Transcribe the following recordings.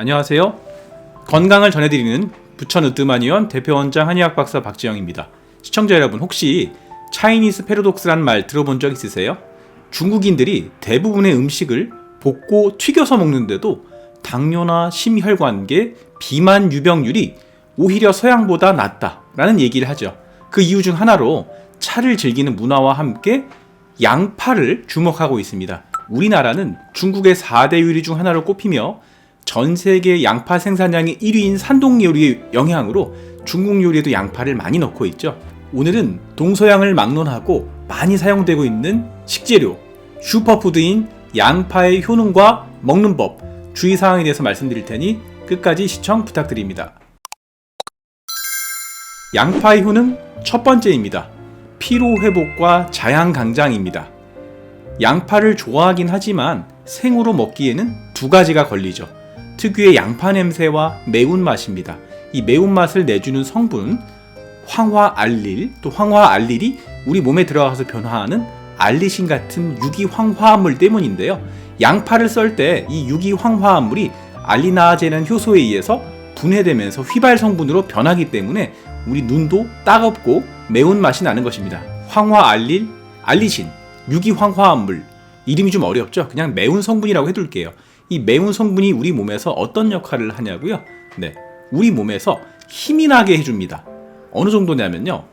안녕하세요. 건강을 전해드리는 부천 으뜸한의원 대표원장 한의학 박사 박지영입니다. 시청자 여러분 혹시 차이니스 패러독스란 말 들어본 적 있으세요? 중국인들이 대부분의 음식을 볶고 튀겨서 먹는데도 당뇨나 심혈관계, 비만 유병률이 오히려 서양보다 낮다라는 얘기를 하죠. 그 이유 중 하나로 차를 즐기는 문화와 함께 양파를 주목하고 있습니다. 우리나라는 중국의 4대 요리 중 하나로 꼽히며 전 세계 양파 생산량의 1위인 산동 요리의 영향으로 중국 요리에도 양파를 많이 넣고 있죠. 오늘은 동서양을 막론하고 많이 사용되고 있는 식재료, 슈퍼푸드인 양파의 효능과 먹는 법, 주의사항에 대해서 말씀드릴 테니 끝까지 시청 부탁드립니다. 양파의 효능 첫 번째입니다. 피로 회복과 자양 강장입니다. 양파를 좋아하긴 하지만 생으로 먹기에는 두 가지가 걸리죠. 특유의 양파 냄새와 매운맛입니다. 이 매운맛을 내주는 성분 황화 알릴 또 황화 알릴이 우리 몸에 들어가서 변화하는 알리신 같은 유기 황화합물 때문인데요. 양파를 썰 때 이 유기 황화합물이 알리나제는 효소에 의해서 분해되면서 휘발 성분으로 변하기 때문에 우리 눈도 따갑고 매운 맛이 나는 것입니다. 황화 알릴, 알리신, 유기 황화합물 이름이 좀 어렵죠? 그냥 매운 성분이라고 해둘게요. 이 매운 성분이 우리 몸에서 어떤 역할을 하냐고요? 네, 우리 몸에서 힘이 나게 해줍니다. 어느 정도냐면요.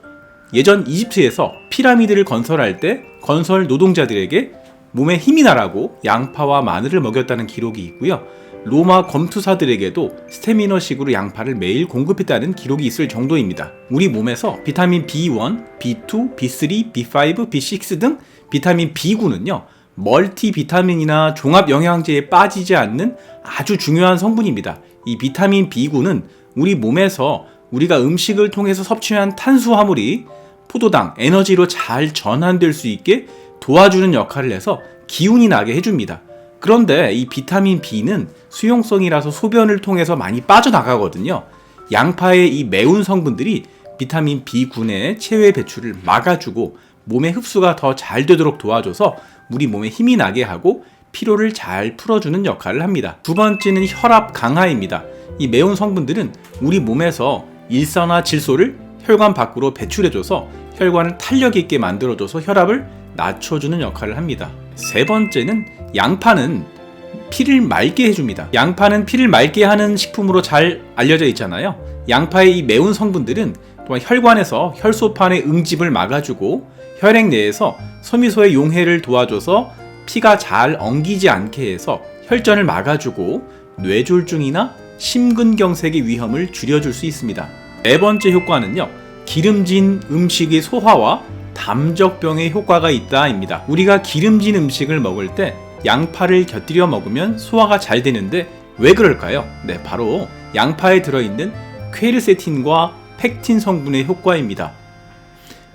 예전 이집트에서 피라미드를 건설할 때 건설 노동자들에게 몸에 힘이 나라고 양파와 마늘을 먹였다는 기록이 있고요. 로마 검투사들에게도 스테미너식으로 양파를 매일 공급했다는 기록이 있을 정도입니다. 우리 몸에서 비타민 B1, B2, B3, B5, B6 등 비타민 B9는요. 멀티 비타민이나 종합 영양제에 빠지지 않는 아주 중요한 성분입니다. 이 비타민 B9는 우리 몸에서 우리가 음식을 통해서 섭취한 탄수화물이 포도당, 에너지로 잘 전환될 수 있게 도와주는 역할을 해서 기운이 나게 해줍니다. 그런데 이 비타민 B는 수용성이라서 소변을 통해서 많이 빠져나가거든요. 양파의 이 매운 성분들이 비타민 B 군의 체외 배출을 막아주고 몸의 흡수가 더 잘 되도록 도와줘서 우리 몸에 힘이 나게 하고 피로를 잘 풀어주는 역할을 합니다. 두 번째는 혈압 강화입니다. 이 매운 성분들은 우리 몸에서 일산화 질소를 혈관 밖으로 배출해줘서 혈관을 탄력 있게 만들어줘서 혈압을 낮춰주는 역할을 합니다. 세 번째는 양파는 피를 맑게 해줍니다. 양파는 피를 맑게 하는 식품으로 잘 알려져 있잖아요. 양파의 이 매운 성분들은 또한 혈관에서 혈소판의 응집을 막아주고 혈액 내에서 소미소의 용해를 도와줘서 피가 잘 엉기지 않게 해서 혈전을 막아주고 뇌졸중이나 심근경색의 위험을 줄여줄 수 있습니다. 네 번째 효과는요. 기름진 음식의 소화와 담적병의 효과가 있다입니다. 우리가 기름진 음식을 먹을 때 양파를 곁들여 먹으면 소화가 잘 되는데 왜 그럴까요? 네, 바로 양파에 들어있는 퀘르세틴과 팩틴 성분의 효과입니다.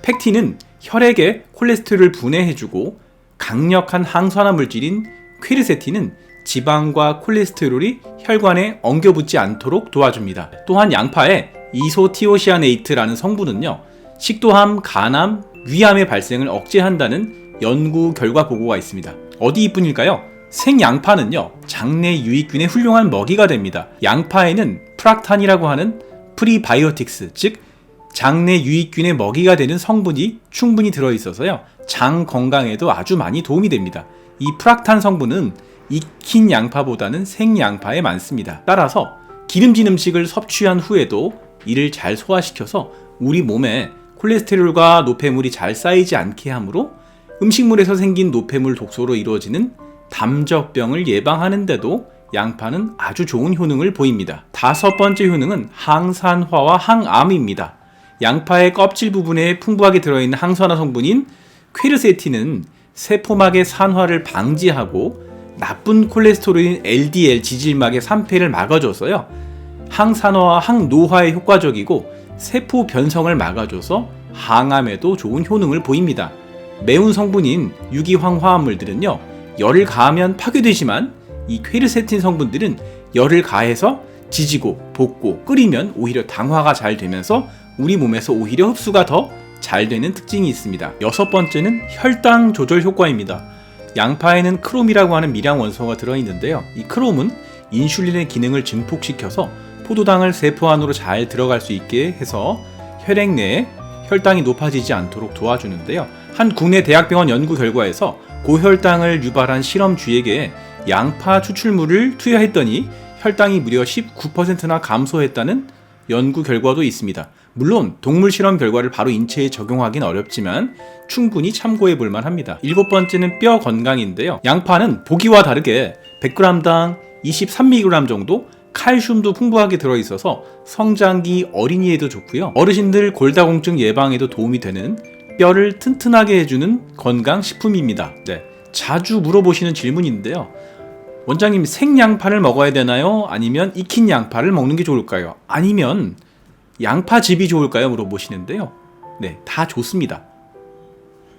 팩틴은 혈액에 콜레스테롤을 분해해주고 강력한 항산화 물질인 퀘르세틴은 지방과 콜레스테롤이 혈관에 엉겨붙지 않도록 도와줍니다. 또한 양파에 이소티오시아네이트라는 성분은요, 식도암, 간암, 위암의 발생을 억제한다는 연구 결과 보고가 있습니다. 어디 이뿐일까요? 생양파는요, 장내 유익균의 훌륭한 먹이가 됩니다. 양파에는 프락탄이라고 하는 프리바이오틱스, 즉, 장내 유익균의 먹이가 되는 성분이 충분히 들어있어서요, 장 건강에도 아주 많이 도움이 됩니다. 이 프락탄 성분은 익힌 양파보다는 생 양파에 많습니다. 따라서 기름진 음식을 섭취한 후에도 이를 잘 소화시켜서 우리 몸에 콜레스테롤과 노폐물이 잘 쌓이지 않게 하므로 음식물에서 생긴 노폐물 독소로 이루어지는 담적병을 예방하는데도 양파는 아주 좋은 효능을 보입니다. 다섯 번째 효능은 항산화와 항암입니다. 양파의 껍질 부분에 풍부하게 들어있는 항산화 성분인 퀘르세틴은 세포막의 산화를 방지하고 나쁜 콜레스테롤인 LDL 지질막의 산패를 막아줘서요. 항산화와 항노화에 효과적이고 세포 변성을 막아줘서 항암에도 좋은 효능을 보입니다. 매운 성분인 유기황화합물들은요, 열을 가하면 파괴되지만 이 퀘르세틴 성분들은 열을 가해서 지지고 볶고 끓이면 오히려 당화가 잘 되면서 우리 몸에서 오히려 흡수가 더 잘 되는 특징이 있습니다. 여섯 번째는 혈당 조절 효과입니다. 양파에는 크롬이라고 하는 미량 원소가 들어있는데요. 이 크롬은 인슐린의 기능을 증폭시켜서 포도당을 세포 안으로 잘 들어갈 수 있게 해서 혈액 내에 혈당이 높아지지 않도록 도와주는데요. 한 국내 대학병원 연구 결과에서 고혈당을 유발한 실험쥐에게 양파 추출물을 투여했더니 혈당이 무려 19%나 감소했다는 연구 결과도 있습니다. 물론 동물 실험 결과를 바로 인체에 적용하기는 어렵지만 충분히 참고해 볼 만합니다. 일곱 번째는 뼈 건강인데요. 양파는 보기와 다르게 100g당 23mg 정도 칼슘도 풍부하게 들어있어서 성장기 어린이에도 좋고요. 어르신들 골다공증 예방에도 도움이 되는 뼈를 튼튼하게 해주는 건강 식품입니다. 네. 자주 물어보시는 질문인데요. 원장님 생양파를 먹어야 되나요? 아니면 익힌 양파를 먹는 게 좋을까요? 아니면 양파즙이 좋을까요? 물어보시는데요. 네, 다 좋습니다.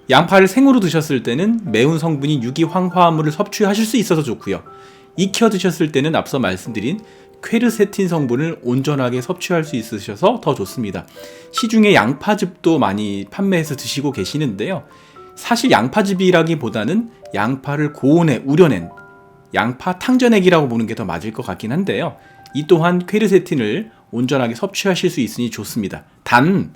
양파를 생으로 드셨을 때는 매운 성분인 유기황화물을 섭취하실 수 있어서 좋고요. 익혀 드셨을 때는 앞서 말씀드린 퀘르세틴 성분을 온전하게 섭취할 수 있으셔서 더 좋습니다. 시중에 양파즙도 많이 판매해서 드시고 계시는데요. 사실 양파즙이라기보다는 양파를 고온에 우려낸 양파 탕전액이라고 보는 게 더 맞을 것 같긴 한데요. 이 또한 퀘르세틴을 온전하게 섭취하실 수 있으니 좋습니다. 단,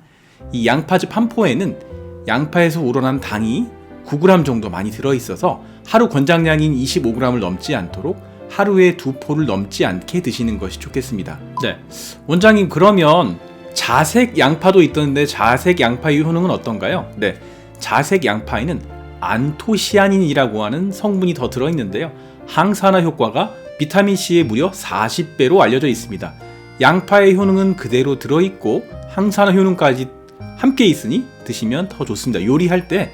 이 양파즙 한 포에는 양파에서 우러난 당이 9g 정도 많이 들어있어서 하루 권장량인 25g을 넘지 않도록 하루에 두 포를 넘지 않게 드시는 것이 좋겠습니다. 네. 원장님, 그러면 자색 양파도 있던데 자색 양파의 효능은 어떤가요? 네. 자색 양파에는 안토시아닌이라고 하는 성분이 더 들어있는데요. 항산화 효과가 비타민C의 무려 40배로 알려져 있습니다. 양파의 효능은 그대로 들어있고 항산화 효능까지 함께 있으니 드시면 더 좋습니다. 요리할 때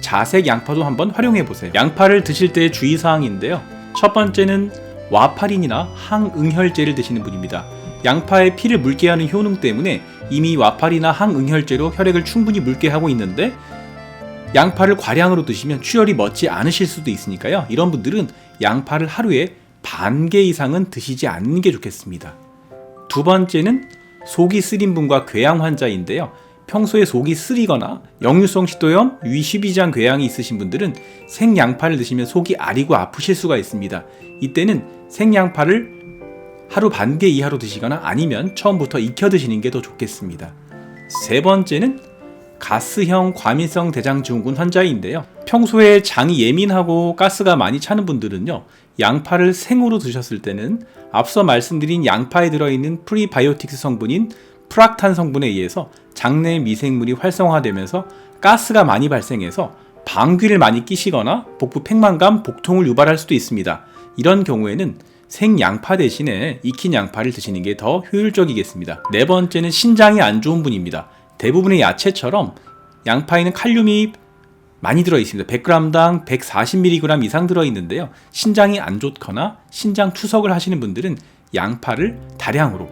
자색 양파도 한번 활용해 보세요. 양파를 드실 때의 주의사항인데요. 첫 번째는 와파린이나 항응혈제를 드시는 분입니다. 양파의 피를 묽게 하는 효능 때문에 이미 와파린이나 항응혈제로 혈액을 충분히 묽게 하고 있는데 양파를 과량으로 드시면 출혈이 멋지 않으실 수도 있으니까요. 이런 분들은 양파를 하루에 반 개 이상은 드시지 않는 게 좋겠습니다. 두 번째는 속이 쓰린 분과 궤양 환자인데요. 평소에 속이 쓰리거나 역류성 식도염, 위시비장 궤양이 있으신 분들은 생양파를 드시면 속이 아리고 아프실 수가 있습니다. 이때는 생양파를 하루 반 개 이하로 드시거나 아니면 처음부터 익혀 드시는 게 더 좋겠습니다. 세 번째는 가스형 과민성 대장증후군 환자인데요. 평소에 장이 예민하고 가스가 많이 차는 분들은요. 양파를 생으로 드셨을 때는 앞서 말씀드린 양파에 들어있는 프리바이오틱스 성분인 프락탄 성분에 의해서 장내 미생물이 활성화되면서 가스가 많이 발생해서 방귀를 많이 끼시거나 복부 팽만감, 복통을 유발할 수도 있습니다. 이런 경우에는 생양파 대신에 익힌 양파를 드시는 게 더 효율적이겠습니다. 네 번째는 신장이 안 좋은 분입니다. 대부분의 야채처럼 양파에는 칼륨이 많이 들어 있습니다. 100g당 140mg 이상 들어 있는데요. 신장이 안 좋거나 신장 투석을 하시는 분들은 양파를 다량으로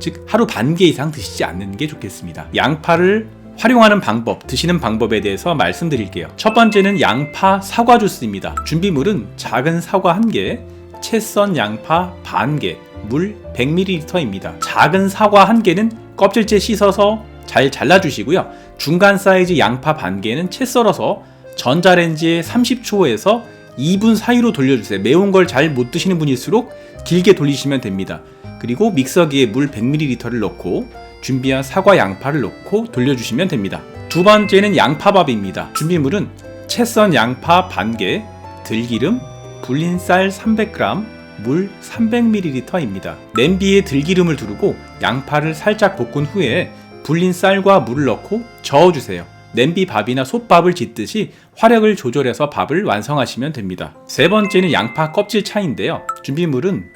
즉 하루 반 개 이상 드시지 않는 게 좋겠습니다. 양파를 활용하는 방법, 드시는 방법에 대해서 말씀드릴게요. 첫 번째는 양파 사과 주스입니다. 준비물은 작은 사과 1개, 채썬 양파 반 개, 물 100ml입니다. 작은 사과 1개는 껍질째 씻어서 잘 잘라주시고요. 중간 사이즈 양파 반 개는 채 썰어서 전자레인지에 30초에서 2분 사이로 돌려주세요. 매운 걸 잘 못 드시는 분일수록 길게 돌리시면 됩니다. 그리고 믹서기에 물 100ml를 넣고 준비한 사과 양파를 넣고 돌려주시면 됩니다. 두 번째는 양파밥입니다. 준비물은 채썬 양파 반개, 들기름, 불린 쌀 300g, 물 300ml입니다. 냄비에 들기름을 두르고 양파를 살짝 볶은 후에 불린 쌀과 물을 넣고 저어주세요. 냄비 밥이나 솥밥을 짓듯이 화력을 조절해서 밥을 완성하시면 됩니다. 세 번째는 양파 껍질 차인데요. 준비물은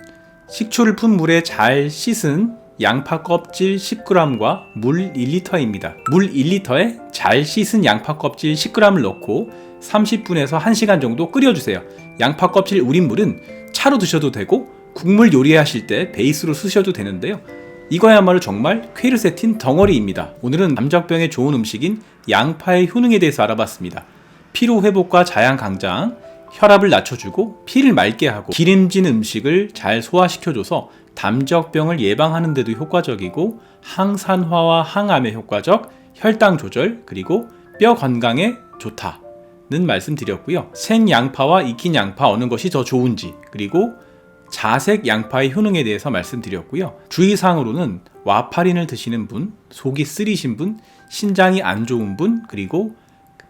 식초를 푼 물에 잘 씻은 양파 껍질 10g과 물 1리터입니다. 물 1리터에 잘 씻은 양파 껍질 10g을 넣고 30분에서 1시간 정도 끓여주세요. 양파 껍질 우린 물은 차로 드셔도 되고 국물 요리하실 때 베이스로 쓰셔도 되는데요. 이거야말로 정말 퀘르세틴 덩어리입니다. 오늘은 남적병에 좋은 음식인 양파의 효능에 대해서 알아봤습니다. 피로 회복과 자양 강장, 혈압을 낮춰주고 피를 맑게 하고 기름진 음식을 잘 소화시켜줘서 담적병을 예방하는 데도 효과적이고 항산화와 항암에 효과적 혈당 조절 그리고 뼈 건강에 좋다는 말씀드렸고요. 생 양파와 익힌 양파 어느 것이 더 좋은지 그리고 자색 양파의 효능에 대해서 말씀드렸고요. 주의사항으로는 와파린을 드시는 분, 속이 쓰리신 분, 신장이 안 좋은 분, 그리고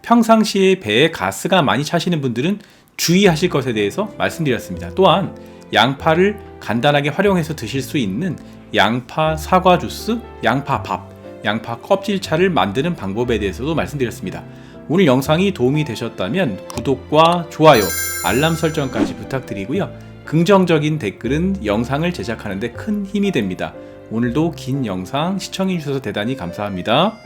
평상시에 배에 가스가 많이 차시는 분들은 주의하실 것에 대해서 말씀드렸습니다. 또한 양파를 간단하게 활용해서 드실 수 있는 양파 사과 주스, 양파 밥, 양파 껍질차를 만드는 방법에 대해서도 말씀드렸습니다. 오늘 영상이 도움이 되셨다면 구독과 좋아요, 알람 설정까지 부탁드리고요. 긍정적인 댓글은 영상을 제작하는데 큰 힘이 됩니다. 오늘도 긴 영상 시청해주셔서 대단히 감사합니다.